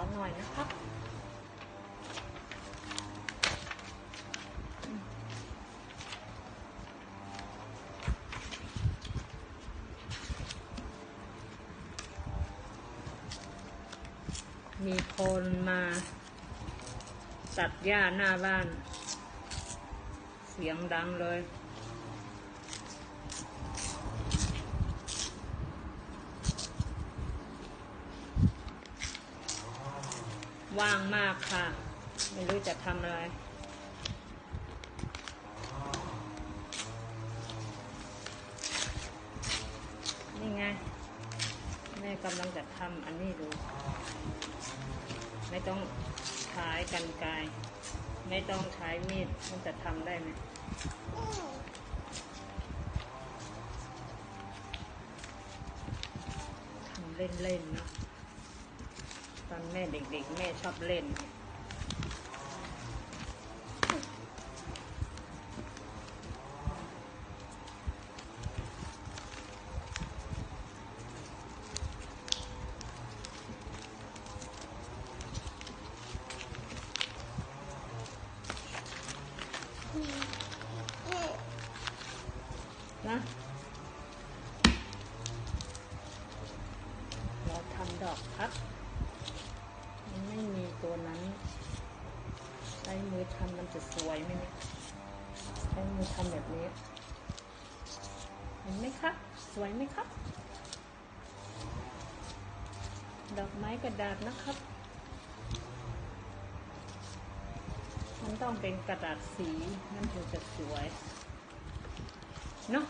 อหน่อยนะครับ มีคนมาตัดหญ้าหน้าบ้าน เสียงดังเลย ว่างมากค่ะ ไม่รู้จะทำอะไร นี่ไง แม่กำลังจะทำอันนี้ดู ไม่ต้องใช้กันไกรไม่ต้องใช้มีด มันจะทำได้ไหมทำเล่นๆเนาะ ตอนแม่เด็กๆ แม่ชอบเล่น นะ เราทำดอกพักมันไม่มี ตัวนั้น ใช้มือทำมันจะสวยไหมเนี่ยใช้มือทำแบบนี้ เห็นไหมครับ สวยไหมครับ ดอกไม้กระดาษนะครับ มันต้องเป็นกระดาษสีมันถึงจะสวย เนาะ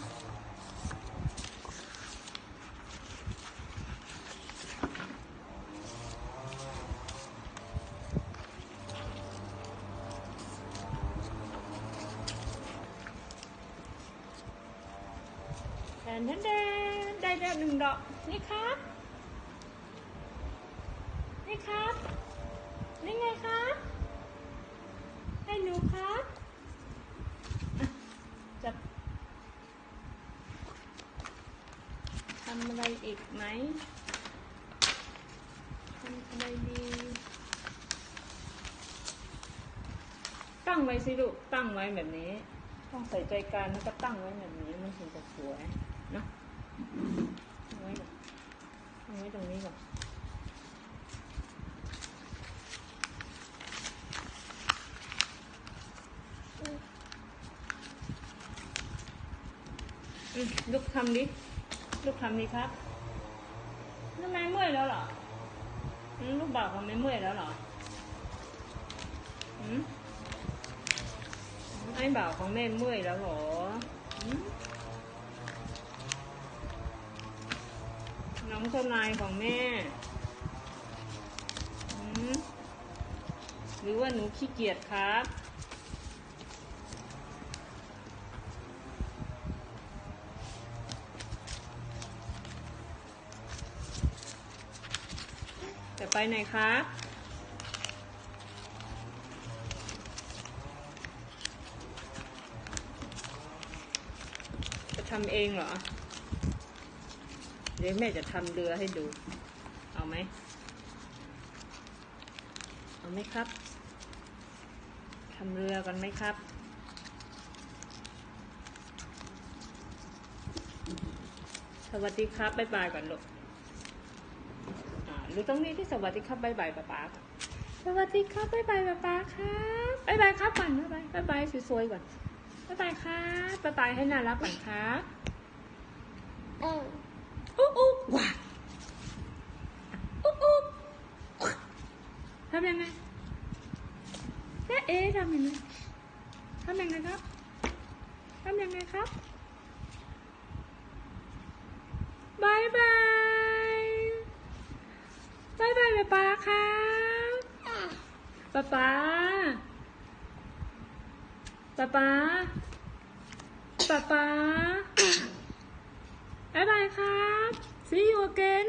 นแทนแทนได้แล้วหนึ่งดอก นี่ครับ นี่ครับ นี่ไงครับให้หนูครับอะจับทำอะไรอีกไหมทำอะไรดีตั้งไว้สิลูกตั้งไว้แบบนี้ ต้องใส่ใจการแล้วก็ตั้งไว้แบบนี้มันถึงจะสวย เนาะตั้งไว้ก่อนตั้งไว้ตรงนี้ก่อนอืมลูกทำดิลูกทำดิครับทำไมเมื่อยแล้วเหรอลูกบ่าวทำไม่เมื่อยแล้วเหรออืมไอ้บ่าวของแม่เมื่อยแล้วเหรอ น้องเจ้านายของแม่หืมหรือว่าหนูขี้เกียจครับจะไปไหนครับจะทำเองเหรอ เดี๋ยวแม่จะทำเรือให้ดู เอาไหม เอาไหมครับ ทำเรือกันไหมครับ สวัสดีครับบ๊ายบายก่อนลูกอ่าหรือตรงนี้ที่สวัสดีครับบ๊ายบายป๊าป๊าสวัสดีครับบ๊ายบายป๊าป๊าครับบ๊ายบายครับก่อนบ๊ายบายบ๊ายบายสวยๆก่อนบ๊ายบายครับบ๊ายบายให้น่ารักก่อนครับ อุ๊อุ๊ว้าอุ๊อุ๊ทำยังไงแม่เอ๊ทำยังไงทำยังไงครับทำยังไงครับบายบายบายบายป๊าป๊าครับป๊าป๊าป๊าป๊าป๊าป๊า บ๊ายบายครับ see you again